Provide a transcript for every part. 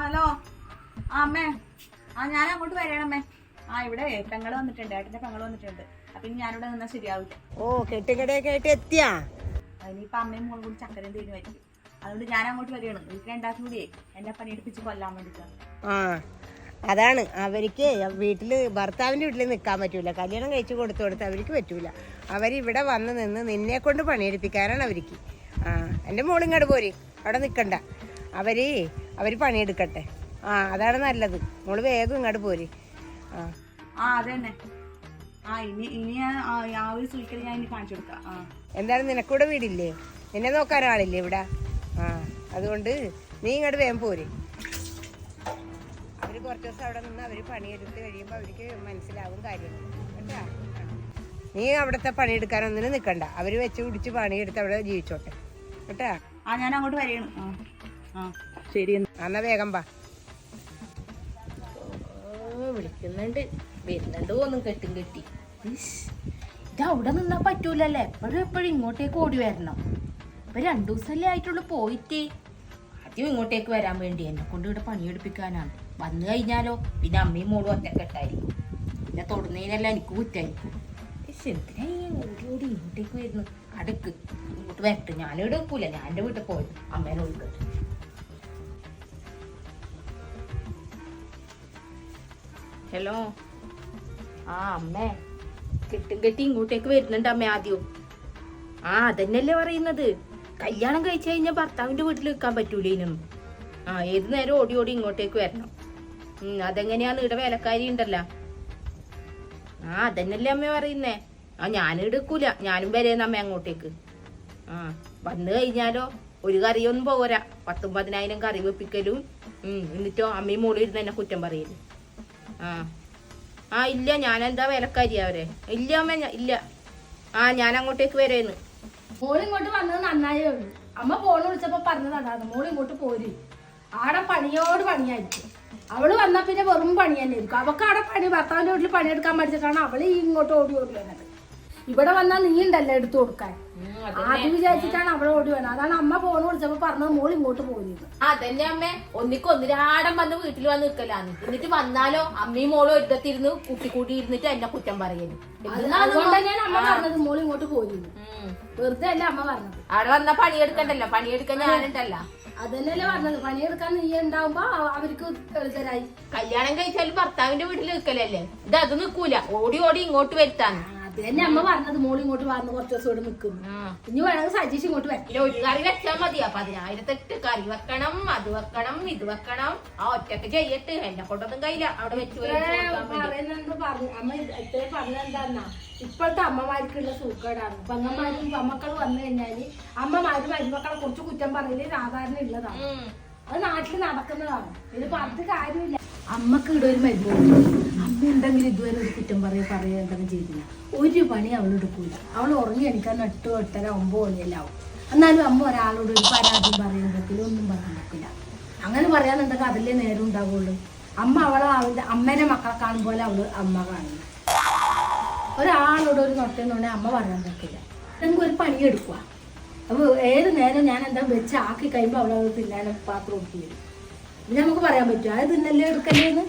Hello. ആ അമ്മേ. ആ ഞാൻ അങ്ങോട്ട് വരണമേ. ആ ഇവിടെ പെങ്ങൾ വന്നിട്ടുണ്ട്. ഏട്ടന്റെ പെങ്ങൾ വന്നിട്ടുണ്ട്. അപ്പൊ ഇനി ഞാനിവിടെ നിന്നാ ശരിയാവില്ല ഓ കെട്ടിക്കടയൊക്കെ ആയിട്ട് എത്തിയാ? അതിനിപ്പോ അമ്മയും മോളും കൂടി ചക്കരയും തീരുമാനിക്കും അതുകൊണ്ട് ഞാൻ അങ്ങോട്ട് വരികയാണ്. വീട്ടിൽ ഉണ്ടാക്കി കൂടിയേ എന്നെ പണിയെടുപ്പിച്ച് കൊല്ലാൻ വേണ്ടിട്ടാണ് ആ അതാണ്. അവർക്ക് വീട്ടിൽ ഭർത്താവിന്റെ വീട്ടിൽ നിൽക്കാൻ പറ്റൂല. കല്യാണം കഴിച്ചു കൊടുത്തു കൊടുത്ത് അവർക്ക് പറ്റൂല. അവരിവിടെ വന്ന് നിന്ന് നിന്നെ കൊണ്ട് പണിയെടുപ്പിക്കാനാണ് അവർക്ക് ആ എന്റെ മോളിങ്ങോട്ട് പോര്. അവിടെ നിൽക്കണ്ട അവർ അവർ പണിയെടുക്കട്ടെ. ആ അതാണ് നല്ലത്. മോൾ വേഗം ഇങ്ങോട്ട് പോര്. ആ. ആ അതെ ആ ഇനി ഇനി ആ ഒരു ഞാൻ ഇനി കാണിച്ചു കൊടുക്കാം. ആ. എന്താണ് നിനക്കൂടെ വീടില്ലേ? നിന്നെ നോക്കാൻ ആളില്ലേ ഇവിടെ? ആ അതുകൊണ്ട് നീ ഇങ്ങോട്ട് വേഗം പോര്. അവർ കുറച്ച് ദിവസം അവിടെ നിന്ന് അവർ പണിയെടുത്ത് കഴിയുമ്പോൾ അവർക്ക് മനസ്സിലാവും കാര്യം. കേട്ടാ? അവിടത്തെ നീ അവിടുത്തെ പണിയെടുക്കാനൊന്നിനും നിൽക്കണ്ട അവർ വെച്ച് പിടിച്ച് പണിയെടുത്ത് അവിടെ ജീവിച്ചോട്ടെ. കേട്ടാ? ആ ഞാൻ അങ്ങോട്ട് വരികയാണ് ആ. ആ. ശരി എന്നാ. വേഗം വാ. വിളിക്കുന്നുണ്ട്. വരുന്നുണ്ട് ഒന്നും കെട്ടും കെട്ടി. ഇത് അവിടെ നിന്നാ പറ്റൂലല്ലേ? എപ്പോഴും എപ്പോഴും ഇങ്ങോട്ടേക്ക് ഓടി വരണം. ഇപ്പൊ രണ്ടു ദിവസമല്ലേ ആയിട്ടുള്ളൂ പോയിട്ട്. ആദ്യം ഇങ്ങോട്ടേക്ക് വരാൻ വേണ്ടി. എന്നെ കൊണ്ട് ഇവിടെ പണിയെടുപ്പിക്കാനാണ്. വന്നു കഴിഞ്ഞാലോ? പിന്നെ അമ്മയും മോളും ഒറ്റക്കെട്ടായിരിക്കും. പിന്നെ തൊടുന്നതിനെല്ലാം എനിക്ക് കുറ്റായിരിക്കും. ഓടി ഓടി ഇങ്ങോട്ടേക്ക് വരുന്നു അടുക്ക്. ഇങ്ങോട്ട് വരട്ടെ. ഞാനിവിടെ വെക്കൂല ഞാൻ എന്റെ വീട്ടിൽ പോയത് അമ്മേനെ വിളിക്കട്ടെ. ഹലോ ആ അമ്മേ. കെട്ടും കെട്ടി ഇങ്ങോട്ടേക്ക് വരുന്നുണ്ട് അമ്മ ആദ്യം. ആ അതന്നെയല്ലേ പറയുന്നത്. കല്യാണം കഴിച്ചു കഴിഞ്ഞാൽ ഭർത്താവിന്റെ വീട്ടിൽ നിൽക്കാൻ പറ്റൂലേനും. ആ ഏത് നേരം ഓടി ഓടി ഇങ്ങോട്ടേക്ക് വരണം. അതെങ്ങനെയാന്ന് ഇവിടെ വേലക്കാരി ഉണ്ടല്ലോ. ആ അതന്നെയല്ലേ അമ്മ പറയുന്നേ. ആ ഞാനും എടുക്കൂല ഞാനും വരേന്ന് അമ്മ അങ്ങോട്ടേക്ക്. ആ വന്നു കഴിഞ്ഞാലോ ഒരു കറിയൊന്നും പോരാ. പത്തും പതിനായിരം കറി വെപ്പിക്കലും. എന്നിട്ടോ അമ്മയും മോളും ഇരുന്ന് എന്നെ കുറ്റം പറയൽ. ആ. ആ ഇല്ല ഞാൻ എന്താ വിലക്കാരി അവരെ? ഇല്ല അമ്മ ഇല്ല. ആ ഞാൻ അങ്ങോട്ടേക്ക് വരേന്ന്. മോൾ ഇങ്ങോട്ട് വന്നത് നന്നായേ ഉള്ളൂ. അമ്മ ഫോൺ വിളിച്ചപ്പോ പറഞ്ഞതാണ് മോൾ ഇങ്ങോട്ട് പോര്. ആടെ പണിയോട് പണിയായിരിക്കും. അവൾ വന്നാ പിന്നെ വെറും പണി തന്നെ ആയിരിക്കും. അവക്ക് അവിടെ പണി ഭർത്താവിന്റെ വീട്ടിൽ പണിയെടുക്കാൻ പഠിച്ചിട്ടാണ് അവൾ ഇങ്ങോട്ട് ഓടി ഓടി വന്നത്. ഇവിടെ വന്നാൽ നീ ഉണ്ടല്ലോ എടുത്തു കൊടുക്കാൻ. ആദ്യം വിചാരിച്ചിട്ടാണ് അവളെ ഓടി വന്നത്. അതാണ് അമ്മ ഫോൺ വിളിച്ചപ്പോ പറഞ്ഞത് മോൾ ഇങ്ങോട്ട് പോകുന്നത് അതന്നെ അമ്മ. ഒന്നിക്ക് ഒന്നിരാടം വന്ന് വീട്ടിൽ വന്ന് നിൽക്കലാന്ന് എന്നിട്ട് വന്നാലോ അമ്മയും മോളും ഒരിടത്തിരുന്ന് കുട്ടി കൂട്ടി ഇരുന്നിട്ട് എന്നെ കുറ്റം പറയൽ. അത് അതുകൊണ്ട് തന്നെയാണ് അമ്മ പറഞ്ഞത് മോൾ ഇങ്ങോട്ട് പോരുന്നത് വെറുതെ അല്ല അമ്മ പറഞ്ഞത്. അവിടെ വന്നാ പണിയെടുക്കണ്ടല്ലോ? പണിയെടുക്കാൻ ഞാനുണ്ടല്ല അതന്നെയല്ലേ പറഞ്ഞത്. പണിയെടുക്കാൻ നീ ഉണ്ടാവുമ്പോ അവർക്ക് എളുത്തരായി കല്യാണം കഴിച്ചാലും ഭർത്താവിന്റെ വീട്ടിൽ നിൽക്കലല്ലേ ഇത് അത് നിൽക്കൂല ഓടി ഓടി ഇങ്ങോട്ട് വരുത്താന്ന് അത് തന്നെ അമ്മ പറഞ്ഞത് മോൾ ഇങ്ങോട്ട് വന്ന് കുറച്ച് ദിവസം ഇവിടെ നിൽക്കും. ഇനി വേണമെങ്കിൽ സജീഷ് ഇങ്ങോട്ട് വരാം പിന്നെ ഒരു കറി വെച്ചാൽ മതി. അപ്പൊ അതിനായിരത്തെട്ട് കറി വെക്കണം അത് വെക്കണം ഇത് വെക്കണം. ആ ഒറ്റയ്ക്ക് ചെയ്യട്ട് എന്നെ കൊണ്ടൊന്നും കയ്യില്ല അവിടെ വെച്ചു. പറയുന്നത് പറഞ്ഞു അമ്മ ഇത്രയും പറഞ്ഞെന്താന്നാ ഇപ്പോഴത്തെ അമ്മമാർക്കുള്ള സൂക്കേടാണ് പെങ്ങന്മാരും പെമ്മക്കൾ വന്നു കഴിഞ്ഞാൽ അമ്മമാരും മരുമക്കളെ കുറിച്ച് കുറ്റം പറയൽ സാധാരണ ഉള്ളതാണ്. അത് നാട്ടിൽ നടക്കുന്നതാണ്. ഇത് പറഞ്ഞിട്ട് കാര്യമില്ല. അമ്മയ്ക്ക് ഇവിടെ ഒരു മരുന്ന് അമ്മ എന്തെങ്കിലും ഇതുവരെ ഒരു കുറ്റം പറയുക പറയുക എന്തെങ്കിലും ചെയ്തില്ല. ഒരു പണി അവൾ എടുക്കൂല. അവൾ ഉറങ്ങി എണിക്കാൻ എട്ട് എട്ടര ഒമ്പത് മണിയെല്ലാം ആവും എന്നാലും അമ്മ ഒരാളോട് ഒരു പരാതി പറയുമ്പോഴേക്കും ഒന്നും പറയാൻ പറ്റില്ല. അങ്ങനെ പറയാന്നുണ്ടെങ്കിൽ അതിലേ നേരം ഉണ്ടാവുള്ളൂ. അമ്മ അവളെ അവളുടെ അമ്മേനെ മക്കളെ കാണും പോലെ അവൾ അമ്മ കാണുന്നു ഒരാളോട് ഒരു നൊട്ടെന്നുണ്ടെങ്കിൽ അമ്മ പറയാൻ പറ്റില്ല. എനിക്ക് ഒരു പണി എടുക്കുക അപ്പോൾ ഏത് നേരം ഞാൻ എന്താ വെച്ച് ആക്കി കഴിയുമ്പോൾ അവളത് തിന്നാനും പാത്രം ഒട്ടി വരും. ഇത് നമുക്ക് പറയാൻ പറ്റും. അത് തിന്നല്ലേ എടുക്കല്ലേന്ന്?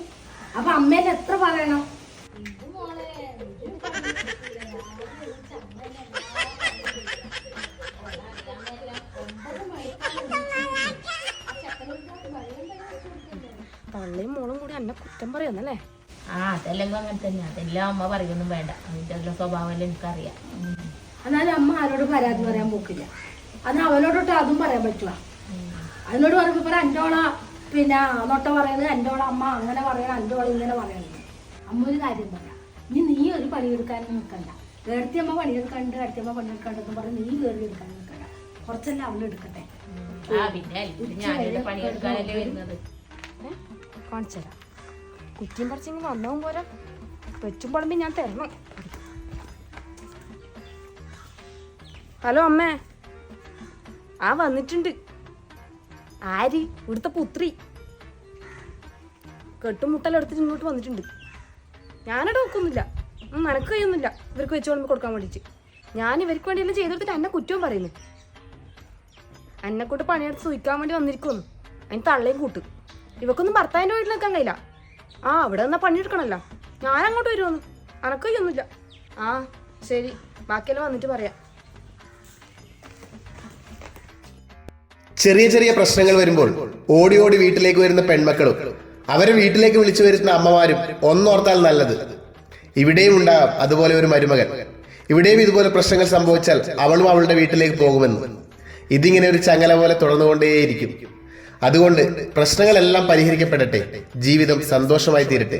അപ്പൊ അമ്മേനെ എത്ര പറയണം? തള്ളയും മോളും കൂടി എന്നെ കുറ്റം പറയുന്നല്ലേ? ആ അതെല്ലാം അങ്ങനെ തന്നെ. അതെല്ലാം അമ്മ പറയൊന്നും വേണ്ട. അതിന്റെ എല്ലാം സ്വഭാവമല്ലേ എല്ലാം എനിക്കറിയാം. എന്നാലും അമ്മ ആരോട് പരാതി പറയാൻ പോക്കില്ല. അന്ന് അവനോടൊട്ട് അതും പറയാൻ പറ്റുക അതിനോട് പറയുമ്പോ പറ അന്റോള പിന്നെ നൊട്ട പറയുന്നത് അന്റോള അമ്മ അങ്ങനെ പറയണം എന്റെ അന്റോള ഇങ്ങനെ പറയണം അമ്മ ഒരു കാര്യം പറയാം. ഇനി നീ ഒരു പണിയെടുക്കാൻ നിൽക്കണ്ട. കേടത്തി അമ്മ പണിയെടുക്കാണ്ട് കേടത്തി അമ്മ പണിയെടുക്കാണ്ടെന്ന് പറഞ്ഞ് നീ കയറി എടുക്കാൻ നിൽക്കണ്ട. കുറച്ചെല്ലാം അവൾ എടുക്കട്ടെ. പിന്നെ അല്ലെങ്കിൽ ഞാനിവിടെ പണിയെടുക്കാനല്ലേ വരുന്നത്. കാണിച്ചു തരാം. കുറ്റിയും പറിച്ചെങ്കിൽ വന്നവും പോരാ. വെച്ചും പടമ്പി ഞാൻ തരണം. ഹലോ അമ്മേ. ആ വന്നിട്ടുണ്ട്. ആര് ഇവിടുത്തെ പുത്രി. കെട്ടുമുട്ടലെടുത്തിട്ട് ഇങ്ങോട്ട് വന്നിട്ടുണ്ട്. ഞാനിവിടെ നോക്കുന്നില്ല ഒന്നും നനക്ക് കഴിയൊന്നുമില്ല ഇവർക്ക് വെച്ച് കൊണ്ട് കൊടുക്കാൻ വേണ്ടിയിട്ട്. ഞാൻ ഇവർക്ക് വേണ്ടി എല്ലാം ചെയ്തു ചെയ്തെടുത്തിട്ട് എന്നെ കുറ്റവും പറയുന്നു. എന്നെ കൂട്ട് പണിയെടുത്ത് സൂയിക്കാൻ വേണ്ടി വന്നിരിക്കുന്നു അതിന് തള്ളയും കൂട്ട്. ഇവക്കൊന്നും ഭർത്താവിന്റെ വീട്ടിൽ നിൽക്കാൻ കഴിയില്ല. ആ അവിടെ നിന്നാ പണിയെടുക്കണല്ലോ. ഞാനങ്ങോട്ട് വരുമെന്ന് വരുമോന്ന് അനക്കൊയ്യൊന്നുമില്ല ആ ശരി. ബാക്കിയെല്ലാം വന്നിട്ട് പറയാം. ചെറിയ ചെറിയ പ്രശ്നങ്ങൾ വരുമ്പോൾ ഓടി ഓടി വീട്ടിലേക്ക് വരുന്ന പെൺമക്കളും അവരെ വീട്ടിലേക്ക് വിളിച്ചു വരുന്ന അമ്മമാരും ഒന്നോർത്താൽ നല്ലത്. ഇവിടെയും ഉണ്ടാകാം അതുപോലെ ഒരു മരുമകൻ. ഇവിടെയും ഇതുപോലെ പ്രശ്നങ്ങൾ സംഭവിച്ചാൽ അവളും അവളുടെ വീട്ടിലേക്ക് പോകുമെന്ന്. ഇതിങ്ങനെ ഒരു ചങ്ങല പോലെ തുടർന്നുകൊണ്ടേയിരിക്കും. അതുകൊണ്ട് പ്രശ്നങ്ങളെല്ലാം പരിഹരിക്കപ്പെടട്ടെ. ജീവിതം സന്തോഷമായി തീരട്ടെ.